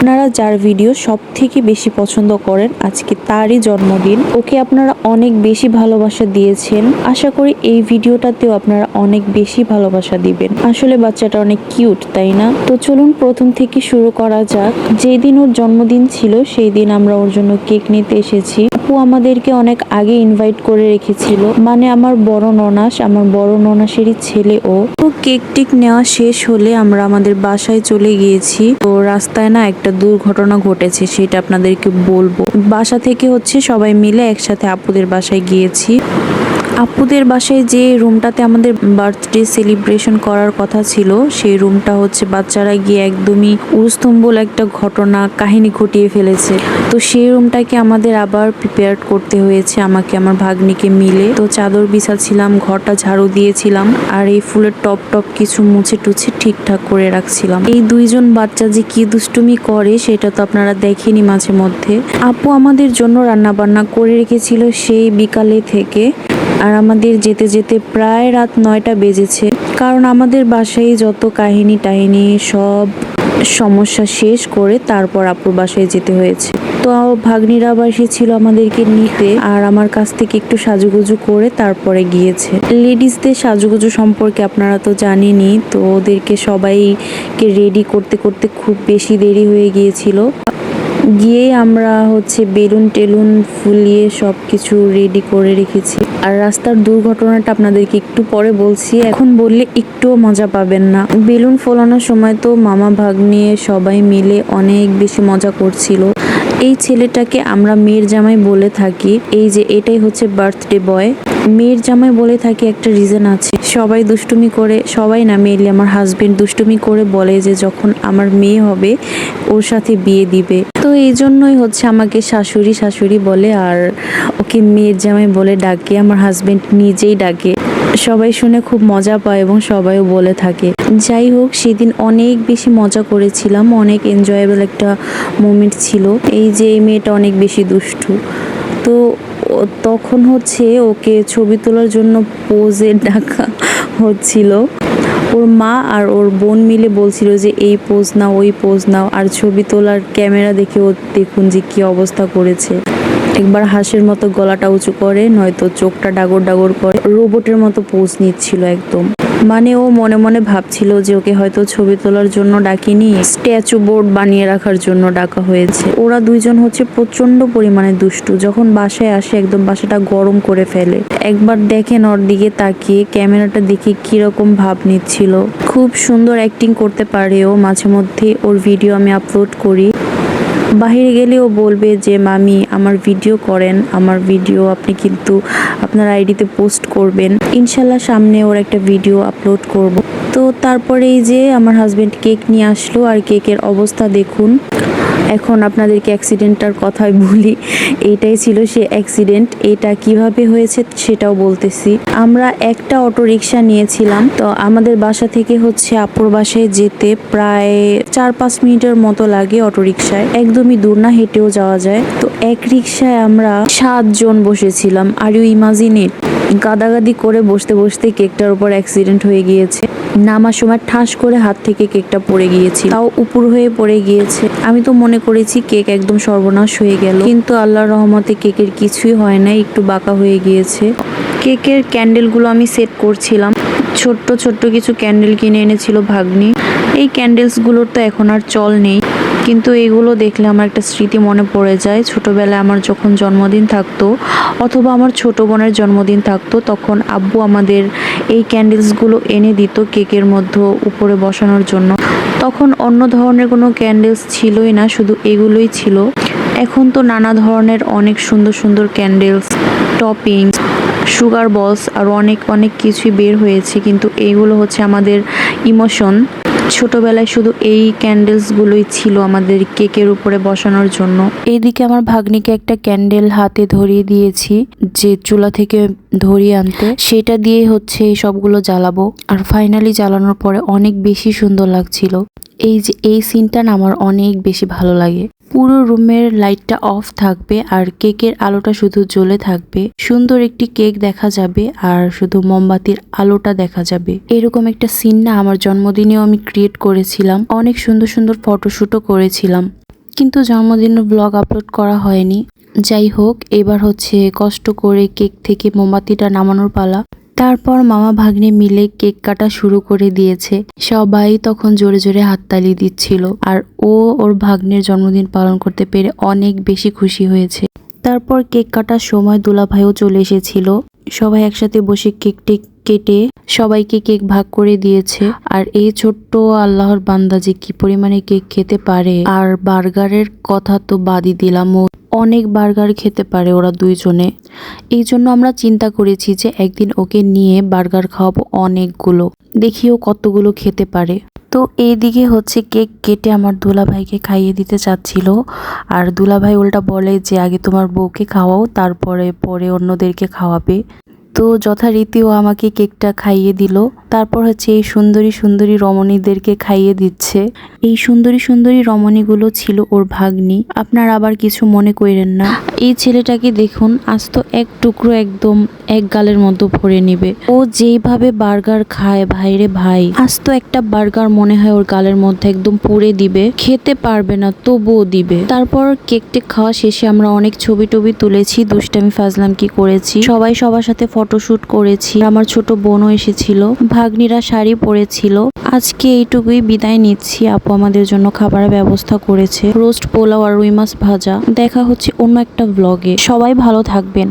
আপনারা যার ভিডিও সব থেকে বেশি পছন্দ করেন, আজকে তারই জন্মদিন। ওকে আপনারা অনেক বেশি ভালোবাসা দিয়েছেন। আশা করি এই ভিডিওটাতেও আপনারা অনেক বেশি ভালোবাসা দিবেন। আসলে বাচ্চাটা অনেক কিউট, তাই না? তো চলুন প্রথম থেকে শুরু করা যাক। যেদিন ওর জন্মদিন ছিল সেই দিন আমরা ওর জন্য কেক নিতে এসেছি। আপু আমাদেরকে অনেক আগে ইনভাইট করে রেখেছিল। মানে আমার বড় ননাস, আমার বড় ননাসেরই ছেলে ও। তো কেক টেক নেওয়া শেষ হলে আমরা আমাদের বাসায় চলে গিয়েছি। তো রাস্তায় না একটা দুর্ঘটনা ঘটেছে, সেটা আপনাদেরকে বলব। বাসা থেকে হচ্ছে সবাই মিলে একসাথে আপুদের বাসায় গিয়েছি। আপুদের বাসায় যে রুমটাতে আমাদের বার্থডে সেলিব্রেশন করার কথা ছিল, সেই রুমটা হচ্ছে বাচ্চারা গিয়ে একদমই উরুস্তম্বল একটা ঘটনা, কাহিনী ঘটিয়ে ফেলেছে। তো সেই রুমটাকে আমাদের আবার প্রিপেয়ার করতে হয়েছে আমাকে, আমার ভাগ্নিকে মিলে। তো চাদর বিছাচ্ছিলাম, ঘরটা ঝাড়ু দিয়েছিলাম, আর এই ফুলের টপ টপ কিছু মুছে টুছে ঠিকঠাক করে রাখছিলাম। এই দুইজন বাচ্চা যে কি দুষ্টুমি করে, সেটা তো আপনারা দেখেনি মাঝে মধ্যে। আপু আমাদের জন্য রান্না বান্না করে রেখেছিল সেই বিকালে থেকে। আর আমাদের যেতে যেতে প্রায় রাত নয়টা বেজেছে। কারণ আমাদের বাসায় যত কাহিনী টাহিনি সব সমস্যা শেষ করে তারপর আপুর বাসায় যেতে হয়েছে। তো ভাগ্নিরা আবার এসেছিল আমাদেরকে নিতে আর আমার কাছ থেকে একটু সাজুগুজু করে তারপরে গিয়েছে। লেডিসদের সাজুগুজু সম্পর্কে আপনারা তো জানেনই, তো ওদেরকে সবাইকে রেডি করতে করতে খুব বেশি দেরি হয়ে গিয়েছিল। গিয়ে আমরা হচ্ছে বেলুন টেলুন ফুলিয়ে সব কিছু রেডি করে রেখেছি। আর রাস্তার দুর্ঘটনাটা আপনাদেরকে একটু পরে বলছি। এখন বললে একটুও মজা পাবেন না। বেলুন ফোলানোর সময় তো মামা ভাগ নিয়ে সবাই মিলে অনেক বেশি মজা করছিল। এই ছেলেটাকে আমরা মেয়ের জামাই বলে থাকি। এই যে এটাই হচ্ছে বার্থডে বয় মেয়ের জামাই বলে থাকি একটা রিজন আছে। সবাই দুষ্টুমি করে, সবাই না মেয়েলি আমার হাজবেন্ড দুষ্টুমি করে বলে যে যখন আমার মেয়ে হবে, ওর সাথে বিয়ে দিবে। তো এই জন্যই হচ্ছে আমাকে শাশুড়ি শাশুড়ি বলে আর ওকে মেয়ের জামাই বলে ডাকে, আমার হাজবেন্ড নিজেই ডাকে। সবাই শুনে খুব মজা পায় এবং সবাইও বলে থাকে। যাই হোক, সেদিন অনেক বেশি মজা করেছিলাম, অনেক এনজয়েবল একটা মোমেন্ট ছিল। এই যে এই মেয়েটা অনেক বেশি দুষ্টু। তো তখন হচ্ছে ওকে ছবি তোলার জন্য পোজে ডাকা হচ্ছিল। ওর মা আর ওর বোন মিলে বলছিল যে, এই পোজ নাও, ওই পোজ নাও, আর ছবি তোলার ক্যামেরা দেখে ও দেখুন যে কী অবস্থা করেছে। একবার হাঁসের মতো গলাটা উঁচু করে, নয়তো চোখটা ডাগর ডাগর করে, রোবটের মতো পোজ নিচ্ছিল একদম। মানে ও মনে মনে ভাবছিল যে ওকে হয়তো ছবি তোলার জন্য ডাকিনি, স্ট্যাচু বোর্ড বানিয়ে রাখার জন্য ডাকা হয়েছে। ওরা দুইজন হচ্ছে প্রচণ্ড পরিমাণে দুষ্টু, যখন বাসায় আসে একদম বাসাটা গরম করে ফেলে। একবার দেখেন ওর দিকে তাকিয়ে, ক্যামেরাটা দেখে কীরকম ভাব নিচ্ছিল। খুব সুন্দর অ্যাক্টিং করতে পারে ও, মাঝে মধ্যে ওর ভিডিও আমি আপলোড করি। বাহিরে গেলেও বলবে যে, মামি, আমার ভিডিও করেন। আমার ভিডিও আপনি কিন্তু আপনার আইডিতে পোস্ট করবেন। ইনশাল্লাহ সামনে ওর একটা ভিডিও আপলোড করব। তো তারপরেই যে, আমার হাজব্যান্ড কেক নিয়ে আসলো। আর কেকের অবস্থা দেখুন। এখন আপনাদেরকে অ্যাক্সিডেন্টটার কথাই বলি। এইটাই ছিল সে অ্যাক্সিডেন্ট এটা কীভাবে হয়েছে সেটাও বলতেছি। আমরা একটা অটো রিক্সা নিয়েছিলাম, তো আমাদের বাসা থেকে হচ্ছে আপুর বাসায় যেতে প্রায় চার পাঁচ মিনিটের মতো লাগে অটো রিক্সায় একদমই দূর না, হেঁটেও যাওয়া যায়। তো এক রিক্সায় আমরা সাতজন বসেছিলাম। আর ইউ ইমাজিন ইট গাদাগাদি করে বসতে বসতে কেকটার উপর অ্যাক্সিডেন্ট হয়ে গিয়েছে। নামার সময় ঠাস করে হাত থেকে কেকটা পড়ে গিয়েছে তাও উপর হয়ে পড়ে গিয়েছে। আমি তো মনে করেছি কেক একদম সর্বনাশ হয়ে গেল। কিন্তু আল্লাহর রহমতে কেকের কিছুই হয় না একটু বাঁকা হয়ে গিয়েছে। কেকের ক্যান্ডেলগুলো আমি সেট করছিলাম। ছোট্ট ছোট্ট কিছু ক্যান্ডেল কিনে এনেছিল ভাগ্নি। এই ক্যান্ডেলসগুলোর তো এখন আর চল নেই। কিন্তু এগুলো দেখলে আমার একটা স্মৃতি মনে পড়ে যায়। ছোটোবেলায় আমার যখন জন্মদিন থাকতো অথবা আমার ছোটো বোনের জন্মদিন থাকতো, তখন আব্বু আমাদের এই ক্যান্ডেলসগুলো এনে দিত কেকের মধ্যে উপরে বসানোর জন্য। তখন অন্য ধরনের কোনো ক্যান্ডেলস ছিলই না, শুধু এগুলোই ছিল। এখন তো নানা ধরনের অনেক সুন্দর সুন্দর ক্যান্ডেলস টপিং সুগার বলস আর অনেক অনেক কিছুই বের হয়েছে। কিন্তু এইগুলো হচ্ছে আমাদের ইমোশন ছোটবেলায় শুধু এই ক্যান্ডেলসগুলোই ছিল আমাদের কেকের উপরে বসানোর জন্য। এইদিকে আমার ভাগ্নিকে একটা ক্যান্ডেল হাতে ধরিয়ে দিয়েছি, যে চুলা থেকে ধরিয়ে আনতে। সেটা দিয়ে হচ্ছে এই সবগুলো জ্বালাবো। আর ফাইনালি জ্বালানোর পরে অনেক বেশি সুন্দর লাগছিল। এই যে এই সিনটা না আমার অনেক বেশি ভালো লাগে। পুরো রুমের লাইটটা অফ থাকবে আর কেকের আলোটা শুধু জ্বলে থাকবে। সুন্দর একটি কেক দেখা যাবে আর শুধু মোমবাতির আলোটা দেখা যাবে। এরকম একটা সিন না আমার জন্মদিনেও আমি ক্রিয়েট করেছিলাম। অনেক সুন্দর সুন্দর ফটোশুটও করেছিলাম। কিন্তু জন্মদিনের ব্লগ আপলোড করা হয়নি। যাই হোক, এবার হচ্ছে কষ্ট করে কেক থেকে মোমবাতিটা নামানোর পালা। তারপর মামা ভাগ্নে মিলে কেক কাটা শুরু করে দিয়েছে। সবাই তখন জোরে জোরে হাততালি দিচ্ছিল আর ও ওর ভাগ্নের জন্মদিন পালন করতে পেরে অনেক বেশি খুশি হয়েছে। তারপর কেক কাটার সময় দুলাভাইও চলে এসেছিল। সবাই একসাথে বসে কেক টেক কেটে সবাইকে কেক ভাগ করে দিয়েছে। আর এই ছোট্ট আল্লাহর বান্দা যে কি পরিমাণে কেক খেতে পারে আর বার্গারের কথা তো বাদই দিলাম অনেক বার্গার খেতে পারে ওরা দুইজনে। এই জন্য আমরা চিন্তা করেছি যে একদিন ওকে নিয়ে বার্গার খাওয়াবো অনেকগুলো। দেখিও কতগুলো খেতে পারে। তো এইদিকে হচ্ছে কেক কেটে আমার দুলাভাইকে খাইয়ে দিতে চাচ্ছিল। আর দুলাভাই উল্টা বলে যে, আগে তোমার বউকে খাওয়াও, তারপরে, পরে অন্যদেরকে খাওয়াবে। তো যথারীতিও আমাকে কেকটা খাইয়ে দিল। তারপর হচ্ছে এই সুন্দরী সুন্দরী রমণীদেরকে খাইয়ে দিচ্ছে। এই সুন্দরী সুন্দরী রমণীগুলো ছিল ওর ভাগ্নি। আপনার আবার কিছু মনে করেন না। এই ছেলেটাকে দেখুন, আজ তো এক টুকরো একদম এক গালের মতো ভরে নিবে। ও যেইভাবে বার্গার খায়, ভাইরে ভাই, আজ তো একটা বার্গার মনে হয় ওর গালের মধ্যে একদম পুড়ে দিবে। খেতে পারবে না, তবুও দিবে। তারপর কেক টেক খাওয়া শেষে আমরা অনেক ছবি টবি তুলেছি, দুষ্টামি ফাজলাম কি করেছি। সবাই সবার সাথে ফটোশুট করেছি। আমার ছোট বোনও এসেছিল। ভাগ্নিরা শাড়ি পরেছিল। আজকে এইটুকুই বিদায় নিচ্ছি। আপু আমাদের জন্য খাবারের ব্যবস্থা করেছে। রোস্ট পোলাও আর রুই মাছ ভাজা। দেখা হচ্ছে অন্য একটা ব্লগে সবাই ভালো থাকবেন।